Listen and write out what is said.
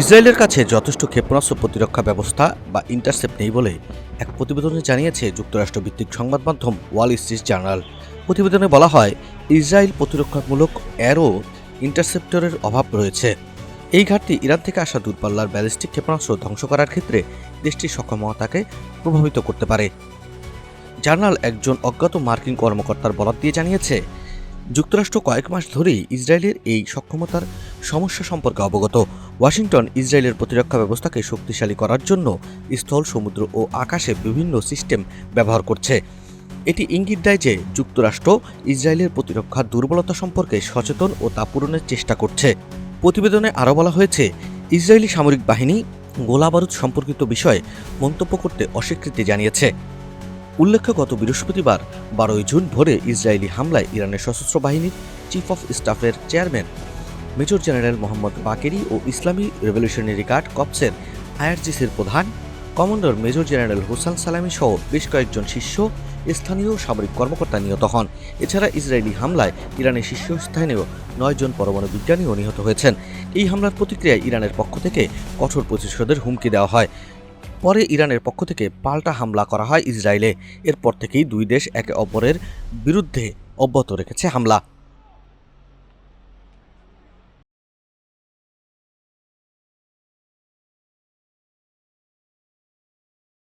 ইসরায়েলের কাছে যথেষ্ট ক্ষেপণাস্ত্র প্রতিরক্ষা ব্যবস্থা বা ইন্টারসেপ্ট নেই বলে এক প্রতিবেদনে জানিয়েছে যুক্তরাষ্ট্র ভিত্তিক সংবাদ মাধ্যম ওয়াল স্ট্রিট জার্নাল। প্রতিবেদনে বলা হয়, ইসরায়েল প্রতিরক্ষামূলক অ্যারো ইন্টারসেপ্টরের অভাব রয়েছে। এই ঘাটতি ইরান থেকে আসা দূরপাল্লার ব্যালিস্টিক ক্ষেপণাস্ত্র ধ্বংস করার ক্ষেত্রে দেশটির সক্ষমতাকে প্রভাবিত করতে পারে। জার্নাল একজন অজ্ঞাত মার্কিন কর্মকর্তার বরাত দিয়ে জানিয়েছে, যুক্তরাষ্ট্র কয়েক মাস ধরেই ইসরায়েলের এই সক্ষমতার সমস্যা সম্পর্কে অবগত। ওয়াশিংটন ইসরায়েলের প্রতিরক্ষা ব্যবস্থাকে শক্তিশালী করার জন্য স্থল, সমুদ্র ও আকাশে বিভিন্ন সিস্টেম ব্যবহার করছে। এটি ইঙ্গিত দেয় যে যুক্তরাষ্ট্র ইসরায়েলের প্রতিরক্ষার দুর্বলতা সম্পর্কে সচেতন ও তা পূরণের চেষ্টা করছে। প্রতিবেদনে আরও বলা হয়েছে, ইসরায়েলি সামরিক বাহিনী গোলাবারুদ সম্পর্কিত বিষয়ে মন্তব্য করতে অস্বীকৃতি জানিয়েছে। উল্লেখ্য, গত বৃহস্পতিবার, বারোই জুন ভোরে ইসরায়েলি হামলায় ইরানের সশস্ত্র বাহিনীর চিফ অফ স্টাফের chairman major general Mohammad Bagheri ও ইসলামী রেভলিউশনারি গার্ড কপসের আইআরজিসির প্রধান, কমান্ডার মেজর জেনারেল হোসান সালামি সহ বেশ কয়েকজন শিষ্য স্থানীয় সামরিক কর্মকর্তা নিহত হন। এছাড়া ইসরায়েলি হামলায় ইরানের শীর্ষস্থানীয় নয়জন পরমাণু বিজ্ঞানীও নিহত হয়েছেন। এই হামলার প্রতিক্রিয়ায় ইরানের পক্ষ থেকে কঠোর প্রতিশোধের হুমকি দেওয়া হয়। পরে ইরানের পক্ষ থেকে পাল্টা হামলা করা হয় ইসরায়েলে। এরপর থেকেই দুই দেশ একে অপরের বিরুদ্ধে অব্যাহত রেখেছে হামলা।